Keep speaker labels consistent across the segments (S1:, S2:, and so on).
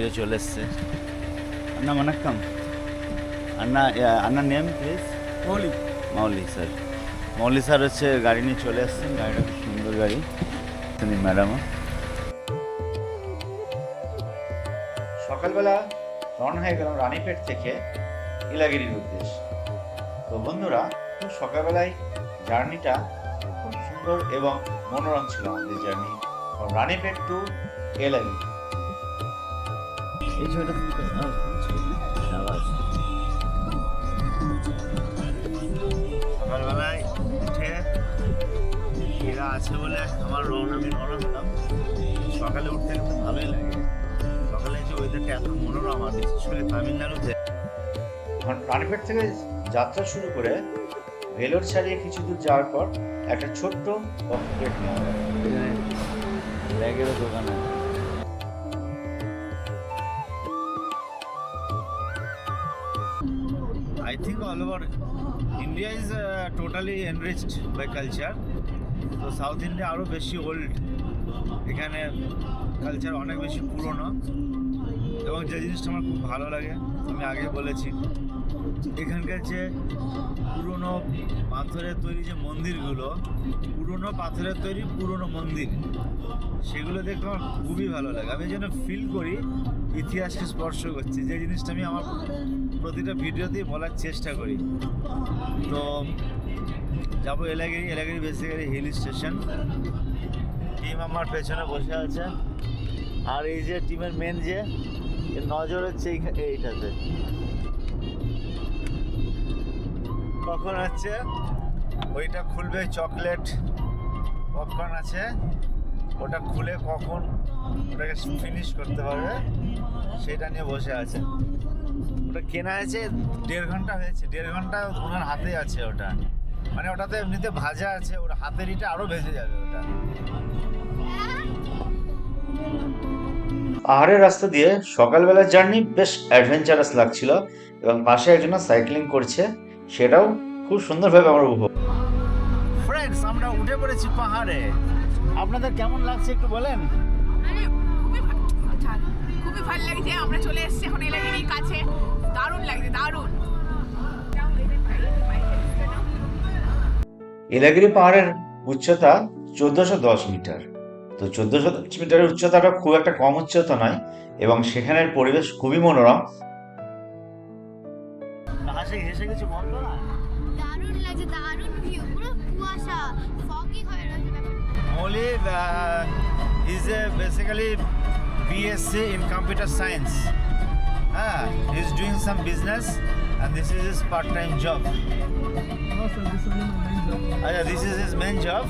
S1: গাড়িও চলে এসছে। আন্না মানাক্কাম আন্না আন্নার নেম প্লিজ
S2: মৌলিক
S1: মাউলি স্যার মাউলি স্যার হচ্ছে গাড়ি নিয়ে চলে আসছেন গাড়িটা খুব সুন্দর গাড়ি। তিনি ম্যাডামও। সকালবেলা রওনা হয়ে গেলাম রানীপেট থেকে ইলাগিরির উদ্দেশ্যে। তো বন্ধুরা খুব সকালবেলায় জার্নিটা খুব সুন্দর এবং মনোরম ছিল আমাদের জার্নি। রানীপেট টু এলাগিরি এই ছবিটা তুমি সকালবেলায় উঠে এরা আছে বলে আমার রওনা আমি রওনা হলাম সকালে উঠতে কিন্তু ভালোই লাগে। সকালে যে ওয়েদারটা এত মনোরম আর বিশেষ করে তামিলনাড়ুতে। রানীপেট থেকে যাত্রা শুরু করে ভেলোর ছাড়িয়ে কিছু দূর যাওয়ার পর একটা ছোট্ট কফি ব্রেক নেওয়া ব্যাগেরও দোকান আছে। I think all over India is uh, totally enriched by culture. তো সাউথ ইন্ডিয়া আরও বেশি ওল্ড এখানে কালচার অনেক বেশি পুরনো। এবং যে জিনিসটা আমার খুব ভালো লাগে আমি আগে বলেছি এখানকার যে পুরনো পাথরের তৈরি যে মন্দিরগুলো পুরনো পাথরের তৈরি পুরনো মন্দির সেগুলো দেখতে আমার খুবই ভালো লাগে। আমি যেন ফিল করি ইতিহাসকে স্পর্শ করছি। যে জিনিসটা আমি আমার প্রতিটা ভিডিওতেই বলার চেষ্টা করি। তো, যাব Yelagiri Yelagiri basically hill station team আমার পেছনে বসে আছে। আর এই যে টিমের মেন যে নজর হচ্ছে এইটাতে। কখন হচ্ছে, ওইটা খুলবে চকলেট পপকর্ন আছে। ওটা খুলে কখন ওটাকে ফিনিশ করতে পারবে, সেটা নিয়ে বসে আছে। ওটা কেনা আছে দেড় ঘণ্টা হয়েছে দেড় ঘণ্টা ওনার হাতে আছে ওটা। মানে ওটাতে এমনিতে ভাজা আছে ওর হাতের ইটা আরও ভেজে যাবে ওটা। পাহাড়ের রাস্তা দিয়ে সকালবেলার জার্নি বেশ অ্যাডভেঞ্চারাস লাগছিল এবং পাশে একজন সাইক্লিং করছে সেটাও খুব সুন্দরভাবে আমরা উপভোগ ফ্রেন্ডস আমরা উঠে পড়েছি পাহাড়ে। আপনাদের কেমন লাগছে একটু বলেন?
S3: আচ্ছা, খুবই ভালো লাগছে আমরা চলে এসেছি এখন এলাকারই কাছে। দারুণ লাগছে দারুণ।
S1: এলাগিরি পাহাড়ের উচ্চতা চোদ্দশো দশ মিটার। তো চোদ্দশো দশ মিটারের উচ্চতাটা খুব একটা কম উচ্চতা নয় এবং সেখানের পরিবেশ খুবই মনোরম। হাসে হেসে কিছু বলতো না
S4: দারুণ লাগছে দারুণ ভিউ পুরো কুয়াশা ফগি হয়ে রয়েছে ব্যাপারটা।
S1: Moli uh, is a basically BSc in computer science. Ah, he's doing some business and this is his part-time job. No, sir, this is his main job. Ah, yeah, this is his main job,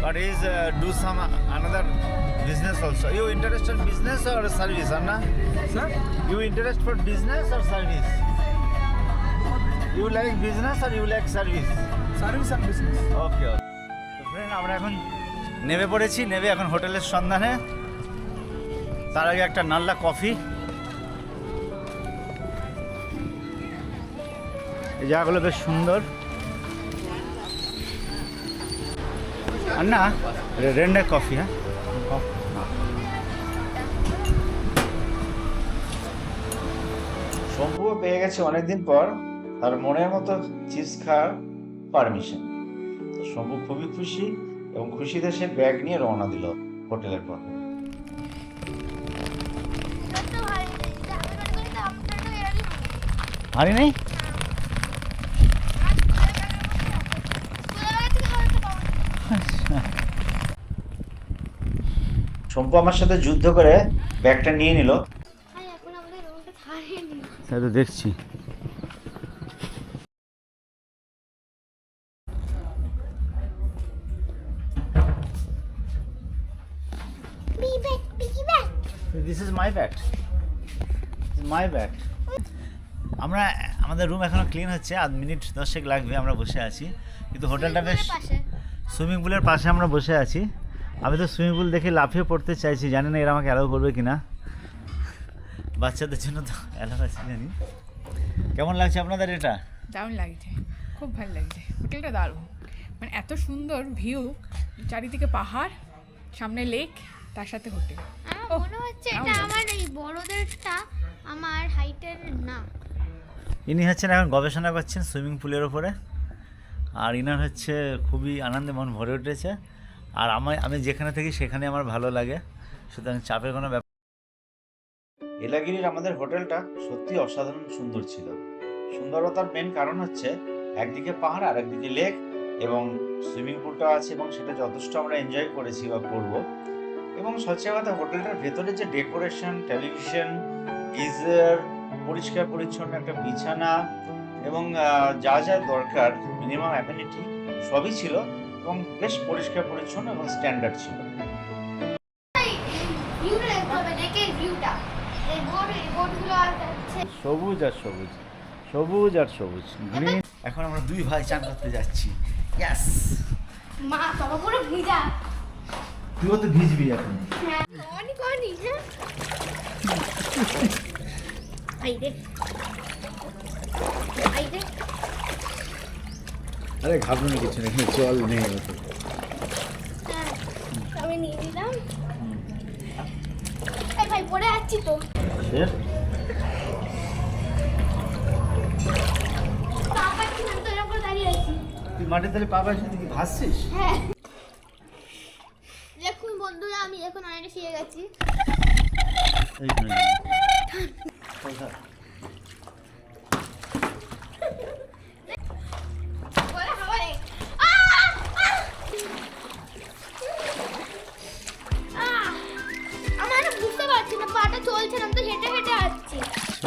S1: but he's uh, do some another business also. You interested in business or service, Anna?
S2: Sir?
S1: You interested for business or service? You like business or you like service?
S2: Service and business
S1: okay okay তো friend আমরা এখন নেমে পড়েছি নেমে এখন হোটেলের সন্ধানে তার আগে একটা নাল্লা কফি এই জায়গাগুলো বেশ সুন্দর। আর না রেন্ডে কফি হ্যাঁ? শম্ভুও পেয়ে গেছে অনেকদিন পর তার মনের মতো চিপস খাওয়ার পারমিশন শম্ভু খুবই খুশি এবং খুশিতে সে ব্যাগ নিয়ে রওনা দিল হোটেলের পর
S4: তো ভালো লাগছে আমি মনে করি তো আপনারও এরকমই হবে
S1: হারি নেই
S4: ছোটবেলা থেকে হয়তো পাবো
S1: শম্পু আমার সাথে যুদ্ধ করে ব্যাগটা নিয়ে নিল।
S4: ভাই এখন আমাদের রুমটা ছাড়েনি
S1: তাই তো দেখছি। This is my bag my bag আমরা আমাদের রুম এখনও ক্লিন হচ্ছে আধ মিনিট দশেক লাগবে আমরা বসে আছি। কিন্তু হোটেলটা বেশ সুইমিং পুলের পাশে আমরা বসে আছি। আমি তো সুইমিং পুল দেখে লাফিয়ে পড়তে চাইছি জানি না এরা আমাকে অ্যালাউ করবে কিনা। বাচ্চাদের জন্য তো অ্যালাউ আছে জানি। কেমন লাগছে আপনাদের এটা?
S3: দারুণ লাগছে খুব ভালো লাগছে। হোটেলটা দারুণ। মানে এত সুন্দর ভিউ চারিদিকে পাহাড় সামনে লেক তার সাথে হোটেল
S4: মনে হচ্ছে এটা আমার এই বড়দেরটা আমার হাইটের না।
S1: ইনি হচ্ছেন এখন গবেষণা করছেন সুইমিং পুলের ওপরে আর ইনার হচ্ছে খুবই আনন্দে মন ভরে উঠেছে। আর আমি আমি যেখানে থাকি সেখানে আমার ভালো লাগে। সুতরাং চাপের কোনো ব্যাপার এলাগিরির আমাদের হোটেলটা সত্যি অসাধারণ সুন্দর ছিল। সুন্দরতার মেন কারণ হচ্ছে একদিকে পাহাড় আর একদিকে লেক এবং সুইমিং পুলটা আছে এবং সেটা যথেষ্ট আমরা এনজয় করেছি বা করব। এবং সবচেয়ে কথা হোটেলটার ভেতরে যে ডেকোরেশন টেলিভিশন গিজার পরিষ্কার পরিচ্ছন্ন একটা বিছানা এবং যা যা দরকার মিনিমাম অ্যামিনিটি সবই ছিল। এবং বেশ পরিষ্কার পরিচ্ছন্ন এবং স্ট্যান্ডার্ড ছিল। সবুজ আর সবুজ সবুজ আর সবুজ। গ্রিন এখন আমরা দুই ভাই চান করতে যাচ্ছি। ইয়াস
S4: মা তবে পুরো ভিজা।
S1: তুইও তো ভিজবি এখন?
S4: হ্যাঁ। অনেক অনেক হ্যাঁ। আই রে। আই রে।
S1: আরে ঘাবড়ানোর কিছু নেই চল নেই
S4: হ্যাঁ আমি নিয়ে নিলাম। এই ভাই তো। কি আমি তো এরকম দাঁড়িয়ে আছি।
S1: তুই মাঠে তাহলে পাবার সাথে কি ভাসছিস?
S4: হ্যাঁ। দেখুন বন্ধুরা আমি এখন অনেকটা শিখে গেছি।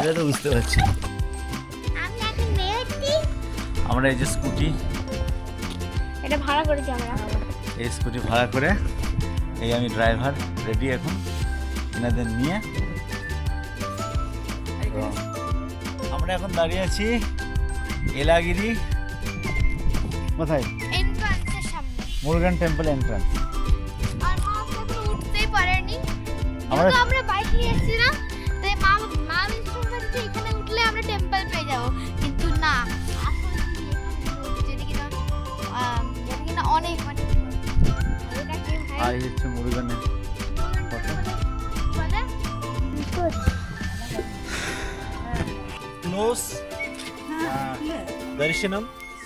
S1: সেটা তো বুঝতে পারছি আমরা এই যে স্কুটি।
S4: এটা ভাড়া করেছি আমরা।
S1: এই স্কুটি ভাড়া করে এই আমি ড্রাইভার রেডি এখন। এনাদের নিয়ে। আমরা এখন দাঁড়িয়ে আছি এলাগিরি। কোথায়? মুরগান টেম্পল এন্ট্রান্স আমরা
S4: বাইক নিয়ে এসেছিলাম। টেম্পল কিন্তু না। যেটা কিনা যেটা কিনা অনেক অনেক?
S1: আর এই হচ্ছে মুরগানের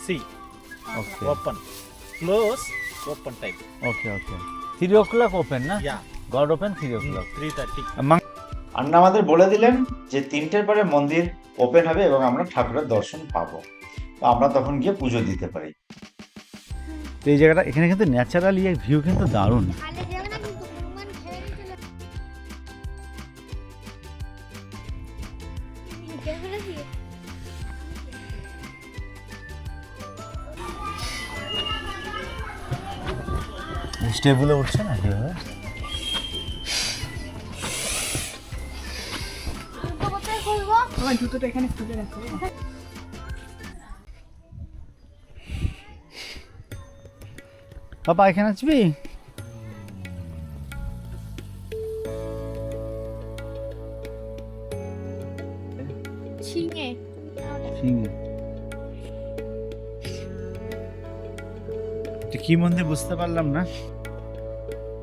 S1: থ্রি ও ক্লক ওপেন না
S2: yeah.
S1: God open three o'clock
S2: 330
S1: আন্না আমাদের বলে দিলেন যে তিনটের পরে মন্দির ওপেন হবে এবং আমরা ঠাকুরের দর্শন পাবো। তো আমরা তখন গিয়ে পুজো দিতে পারি। তো এই জায়গাটা এখানে কিন্তু ন্যাচারালি এক ভিউ কিন্তু দারুণ? স্টেপগুলো উঠছে না কীভাবে
S3: আমার জুতোটা এখানে খুলে রাখো
S1: বাবা এখানে আসবি?
S4: ঝিঙে।
S1: কি মন্দির বুঝতে পারলাম না।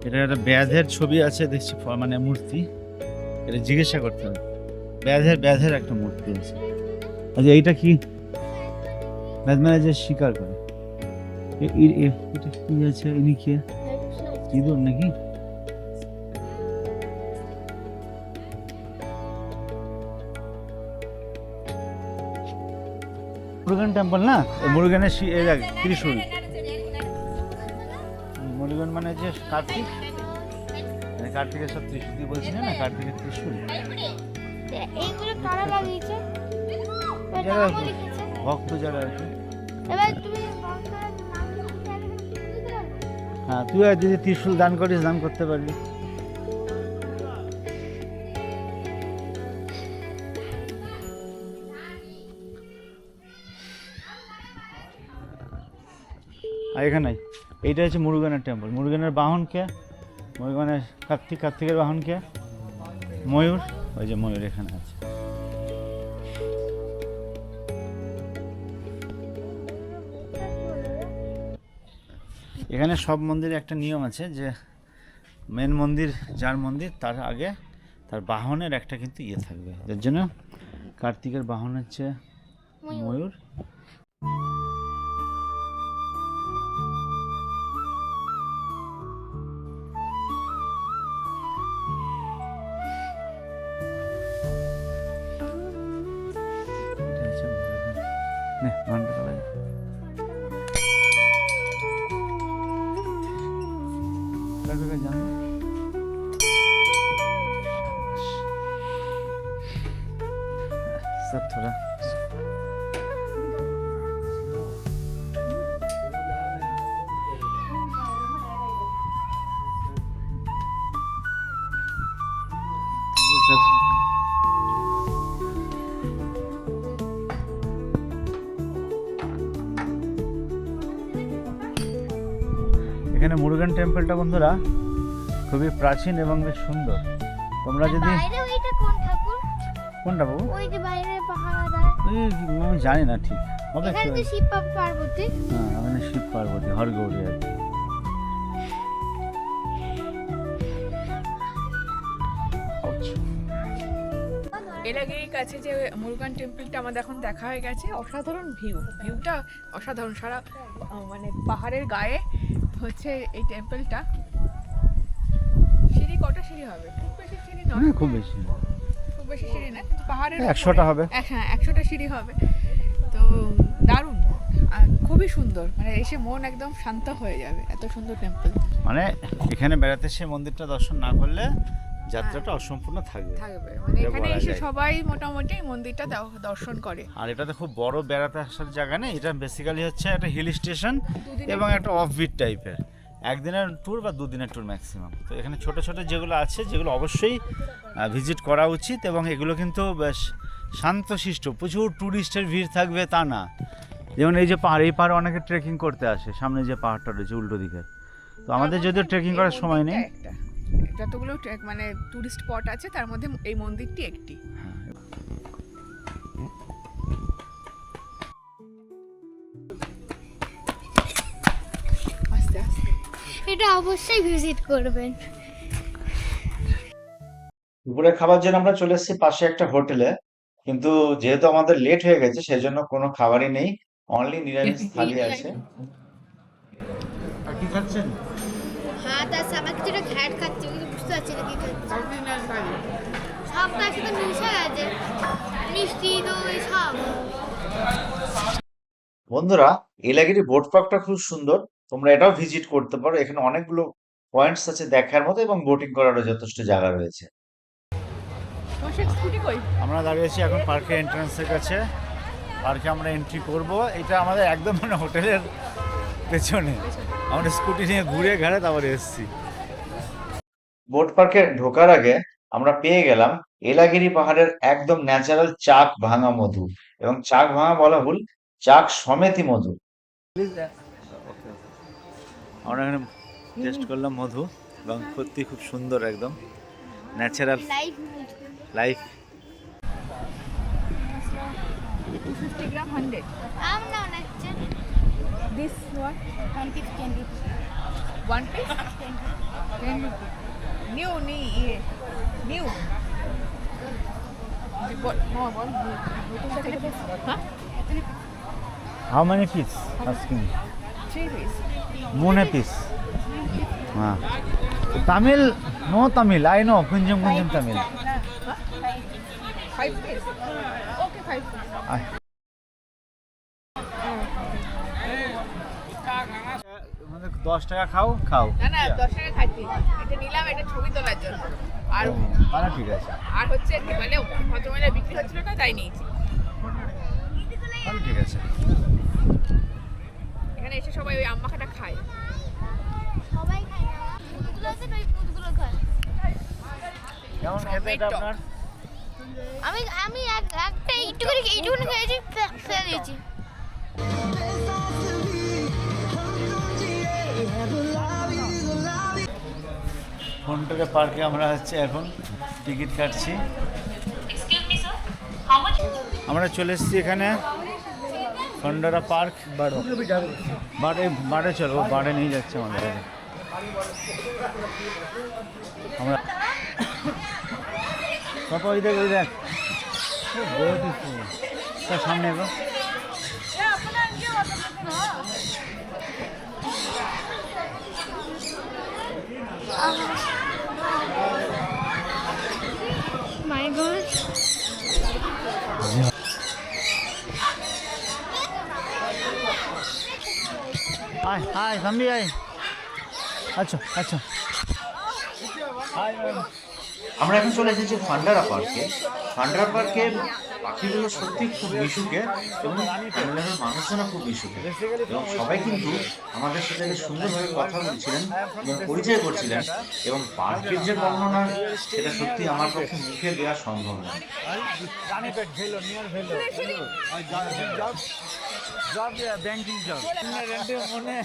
S1: এটা একটা ব্যাধের ছবি আছে দেখছি মানে মূর্তি। এটা জিজ্ঞাসা করতে হবে। ব্যাধের ব্যাধের একটা মূর্তি আছে। আচ্ছা এইটা কি? ব্যাধ মানে যে শিকার করে। এটা কি আছে? ইনি কে? ইঁদুর নাকি? মুরগান টেম্পল না? মুরগানের ত্রিশূল। মুরগান মানে যে কার্তিক? মানে কার্তিকের সব ত্রিশূল দিয়ে বলছি না? কার্তিকের ত্রিশূল।
S4: এইগুলো কারা লাগিয়েছে?
S1: ভক্ত যারা কি
S4: এবার তুমি।
S1: হ্যাঁ তুই আর যদি ত্রিশূল দান করিস দান করতে পারবি। আর এখানে এইটা হচ্ছে মুরুগানের টেম্পল মুরুগানের বাহন কে? মুরুগানের কার্তিক কার্তিকের বাহন কে? ময়ূর। ওই যে ময়ূর এখানে আছে। এখানে সব মন্দিরে একটা নিয়ম আছে যে মেন মন্দির যার মন্দির তার আগে তার বাহনের একটা কিন্তু ইয়ে থাকবে। যার জন্য কার্তিকের বাহন হচ্ছে ময়ূর। এখানে মুরগান টেম্পলটা বন্ধুরা খুবই প্রাচীন এবং বেশ সুন্দর। তোমরা যদি
S4: বাইরে ওইটা কোন ঠাকুর?
S1: কোনটা বাবু?
S4: ওই যে বাইরে পাহাড় দেয়
S1: আমি জানি না ঠিক। হবে
S4: এখানে তো শিব পার্ব- পার্বতী।
S1: হ্যাঁ ওখানে শিব পার্বতী হরগৌরী আর কি।
S3: এলাগির কাছে যে মুরগান টেম্পলটা আমাদের এখন দেখা হয়ে গেছে অসাধারণ ভিউ। ভিউটা অসাধারণ সারা মানে পাহাড়ের গায়ে হচ্ছে এই টেম্পলটা সিঁড়ি কটা সিঁড়ি হবে? খুব বেশি সিঁড়ি নয়।
S1: হ্যাঁ খুব বেশি।
S3: খুব বেশি সিঁড়ি না কিন্তু পাহাড়ের
S1: একশোটা হবে।
S3: হ্যাঁ একশোটা সিঁড়ি হবে। তো দারুণ। খুবই সুন্দর। মানে এসে মন একদম শান্ত হয়ে যাবে। এত সুন্দর টেম্পল
S1: মানে এখানে বেড়াতে এসে মন্দিরটা দর্শন না করলে যাত্রাটা অসম্পূর্ণ থাকবে।
S3: থাকবে। মানে এখানে এসে সবাই মোটামুটি মন্দিরটা দর্শন করে।
S1: আর এটাতে খুব বড় বেড়াতে আসার জায়গা নেই। এটা বেসিক্যালি হচ্ছে একটা হিল স্টেশন এবং একটা অফবিট টাইপের একদিনের ট্যুর বা দুদিনের ট্যুর ম্যাক্সিমাম তো এখানে ছোট ছোট যেগুলো আছে যেগুলো অবশ্যই ভিজিট করা উচিত এবং এগুলো কিন্তু বেশ শান্তশিষ্ট। প্রচুর ট্যুরিস্টের ভিড় থাকবে তা না। যেমন এই যে পাহাড় এই পাহাড়ে অনেকে ট্রেকিং করতে আসে। সামনে যে পাহাড়টা রয়েছে উল্টো দিকে। তো আমাদের যদিও ট্রেকিং করার সময় নেই।
S3: যতগুলো মানে টুরিস্ট স্পট আছে তার মধ্যে এই মন্দিরটি একটি।
S4: এটা অবশ্যই ভিজিট করবেন।
S1: দুপুরে খাবার জন্য আমরা চলে এসেছি পাশে একটা হোটেলে। কিন্তু যেহেতু আমাদের লেট হয়ে গেছে সেজন্য কোনো খাবারই নেই। অনলি নিরামিষ থালি আছে। আর কি খাচ্ছেন?
S4: ভাত আছে আমার কিছুটা ঘ্যাট খাচ্ছে কি সবটা একসাথে মিশে গেছে। মিষ্টি দই সব।
S1: বন্ধুরা এলাগিরি বোট পার্কটা খুব সুন্দর। তোমরা এটাও ভিজিট করতে পারো। এখানে অনেকগুলো পয়েন্টস আছে দেখার মতো এবং বোটিং করারও যথেষ্ট জায়গা রয়েছে।
S3: তোমার স্কুটি কই?
S1: আমরা দাঁড়িয়েছি এখন পার্কের এন্ট্রান্সের কাছে। পার্কে আমরা এন্ট্রি করব। এটা আমাদের একদম মানে হোটেলের পেছনে। আমরা স্কুটি নিয়ে ঘুরে ঘাড়ে তারপরে এসেছি। বোট পার্কে ঢোকার আগে আমরা পেয়ে গেলাম এলাগিরি পাহাড়ের একদম ন্যাচারাল চাক ভাঙা মধু এবং চাক ভাঙা বলা ভুল চাক সমেতি মধু। আমরা এখানে টেস্ট করলাম মধু এবং সত্যি খুব সুন্দর একদম
S3: natural live life um One piece? Ten rupees. New, new, new.
S1: How many pieces? Asking.
S3: Three
S1: pieces. One piece. Ah. Tamil? No Tamil. I know. Kunjum Kunjum Tamil.
S3: Five pieces. Okay, five pieces.
S1: Ah. দশ টাকা খাও খাও।
S3: না না দশ টাকা খাচ্ছি এটা নিলাম এটা ছবি তোলার জন্য। আর
S1: তাহলে ঠিক আছে।
S3: আর হচ্ছে মানে ভদ্রমহিলা বিক্রি হচ্ছিল না তাই নিয়েছি।
S1: তাহলে ঠিক আছে।
S3: এখানে এসে সবাই ওই আম্মাখাটা খায়।
S4: সবাই খায় না দুধগুলো আছে না ওই দুধগুলো খায়
S1: কেমন খেতে এটা আপনার?
S4: আমি আমি এক একটা এইটুকুনি এইটুকুনি খেয়েছি ফেলে দিয়েছি।
S1: ফোনটাকে পার্কে আমরা হচ্ছে এখন টিকিট কাটছি। আমরা চলে এসেছি এখানে খন্ডারা পার্ক বারো। বারে বারে চলো বারে নিয়ে যাচ্ছে আমাদের। আমরা পাপা ওই দেখ ওই দেখ। সামনে এগো।
S4: মাই গড
S1: আয় আয় সামনে আয় আচ্ছা আচ্ছা।
S5: আমরা এখন চলে এসেছি ফান্ডারা পার্কে। ফান্ডারা পার্কে পাখিগুলো সত্যি খুব মিশুকে এবং তামিলনাড়ুর মানুষজনও খুব মিশুকে। এবং সবাই কিন্তু আমাদের সাথে সুন্দরভাবে কথা বলছিলেন এবং পরিচয় করছিলেন এবং পার্কের যে বর্ণনা সেটা সত্যি আমার পক্ষে মুখে দেওয়া সম্ভব নয়
S1: Ranipet Vellore near Vellore job job banking job रेंटे मोने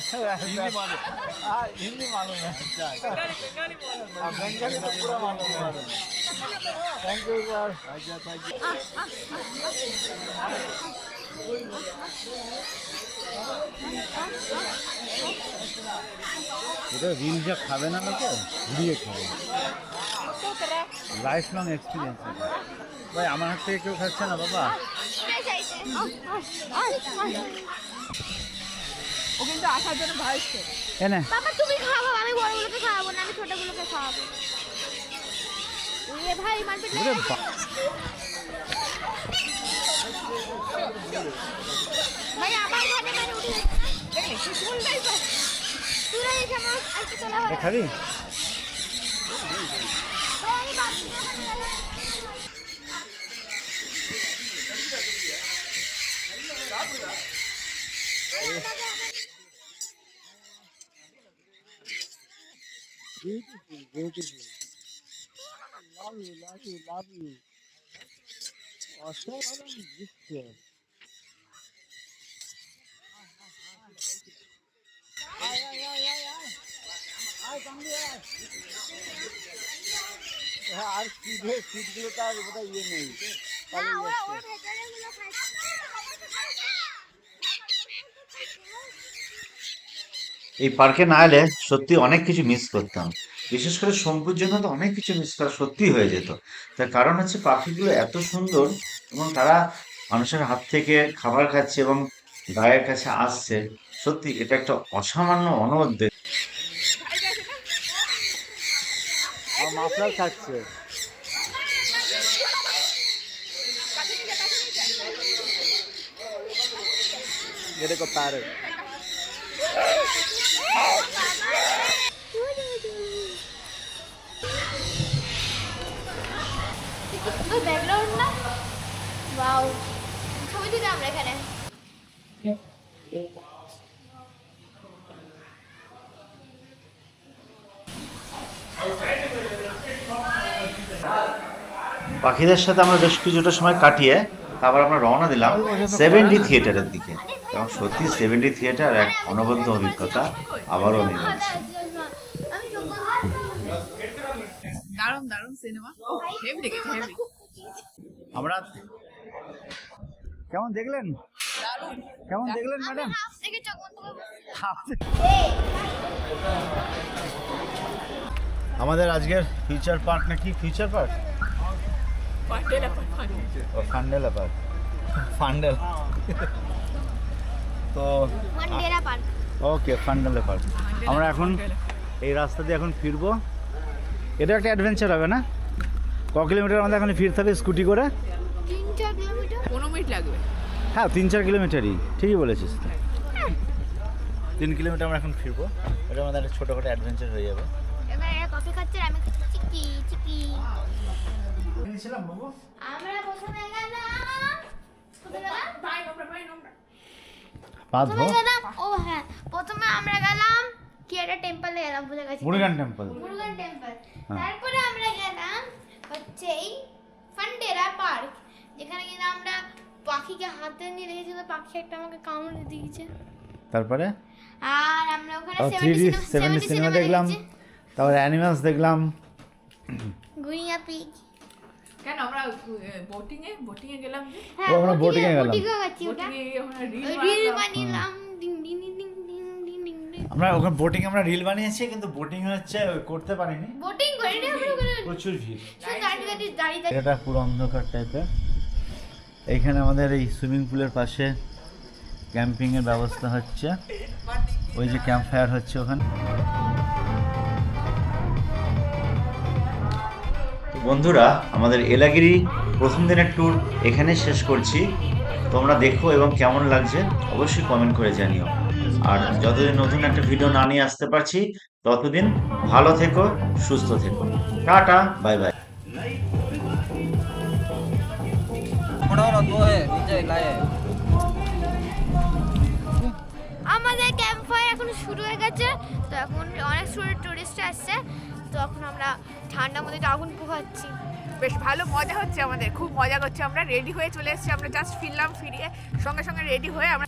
S1: हिंदी मालूम हाँ हिंदी मालूम है हाँ, बंगाली तो पूरा मालूम है थैंक यू सर এটা রিল যা খাবে না না তো ঘুরিয়ে খাবে লাইফ লং এক্সপিরিয়েন্স ভাই আমার হাত থেকে কেউ খাচ্ছে না বাবা
S3: ও কিন্তু আসার জন্য ভাসছে
S1: এনে
S4: বাবা তুমি খাওয়াবো আমি বড়গুলোকে খাওয়াবো না আমি ছোটগুলোকে খাওয়াবো এ ভাই মারপিট
S1: ওরে
S4: লেগে
S1: বা-
S4: ভাই আমার ঘাটে মানে উঠে
S3: দেখলি তুই শুনলেই তো
S4: তুই এসে আমার আজকে চলে
S1: এ খাবি আর সিটে সিটগুলো তার বোধহয় ইয়ে নেই
S4: ওরা ভেতরে গুলো খাচ্ছে।
S5: এই পার্কে না এলে সত্যি অনেক কিছু মিস করতাম বিশেষ করে শম্পুর জন্য তো অনেক কিছু মিস করা সত্যি হয়ে যেত তার কারণ হচ্ছে পাখিগুলো এত সুন্দর এবং তারা মানুষের হাত থেকে খাবার খাচ্ছে এবং গায়ের কাছে আসছে সত্যি এটা একটা অসামান্য অনবদ্য
S1: আর মাফলার খাচ্ছে ये देखो पैरट
S5: পাখিদের সাথে আমরা বেশ কিছুটা সময় কাটিয়ে তারপর আমরা রওনা দিলাম সেভেন ডি থিয়েটারের দিকে। এবং সত্যি সেভেন্টি থিয়েটার এক অনবদ্য অভিজ্ঞতা, আবারও আমি বলছি।
S3: দারুণ দারুণ সিনেমা হেভি লেগেছে হেভি
S1: আমরা কেমন দেখলেন? কেমন দেখলেন ম্যাডাম আমাদের আজকের ফিউচার পার্ক নাকি ফিউচার পার্ক ফান্ডেলা পার্ক ফান্ডেল তো ওকে ফান্ডেলা পার্ক আমরা এখন এই রাস্তা দিয়ে এখন ফিরবো। এটা একটা অ্যাডভেঞ্চার হবে না? ক কিলোমিটার আমাদের এখন ফিরতে হবে স্কুটি করে?
S4: তিন চার কিলোমিটার
S3: পনেরো মিনিট লাগবে।
S1: হ্যাঁ তিন চার কিলোমিটারই ঠিকই বলেছিস তিন কিলোমিটার আমরা এখন ফিরবো। এটা আমাদের একটা ছোটোখাটো অ্যাডভেঞ্চার হয়ে যাবে।
S4: কফি খাচ্ছে আমি চিকি চিকি। আমরা গেলাম ও হ্যাঁ প্রথমে আমরা গেলাম কি একটা টেম্পলে গেলাম ভুলে গেছি।
S1: মুরগান টেম্পল।
S4: মুরুগান টেম্পল।
S1: হ্যাঁ।
S4: তারপরে আমরা গেলাম হচ্ছে এই ফান্ডেরা পার্ক যেখানে কিনা আমরা পাখিকে হাতে নিয়ে রেখেছিল পাখি একটা আমাকে কামড়ে দিয়েছে।
S1: তারপরে?
S4: আর আমরা ওখানে
S1: থ্রি ডি সেভেন্টি সিনেমা দেখলাম। তারপরে অ্যানিমালস দেখলাম।
S4: গুনিয়া পিগ
S3: কেন আমরা বোটিং এ? বোটিং এ গেলাম
S4: হ্যাঁ
S1: আমরা boating এ গেলাম।
S4: boating এ গেছি ওটা।
S3: বোটিং এ ওখানে রিল
S4: বানিলাম ডিং ডিং
S1: আমরা ওখানে বোটিং আমরা রিল বানিয়েছি কিন্তু বোটিং হচ্ছে করতে পারিনি।
S4: বোটিং করে নি আমরা ওখানে।
S1: প্রচুর ভিড়। এটা পুরো অন্ধকার টাইপের এখানে আমাদের এই সুইমিং পুলের পাশে ক্যাম্পিংয়ের ব্যবস্থা হচ্ছে। ওই যে ক্যাম্প ফায়ার হচ্ছে ওখানে।
S5: তো বন্ধুরা আমাদের এলাগিরি প্রথম দিনের ট্যুর এখানে শেষ করছি। তোমরা দেখো এবং কেমন লাগছে অবশ্যই কমেন্ট করে জানিও। আর যতদিন নতুন একটা ভিডিও না নিয়ে আসতে পারছি ততদিন ভালো থেকো সুস্থ থেকো। টাটা বাই বাই
S4: আমাদের ক্যাম্প ফায়ার এখন শুরু হয়ে গেছে তো এখন অনেক স্টুডেন্ট টুরিস্ট আসছে তো এখন আমরা ঠান্ডার মধ্যে আগুন পোহাচ্ছি।
S3: বেশ ভালো মজা হচ্ছে আমাদের খুব মজা করছে আমরা। রেডি হয়ে চলে এসেছি আমরা জাস্ট ফিরলাম ফিরিয়ে সঙ্গে সঙ্গে রেডি হয়ে আমরা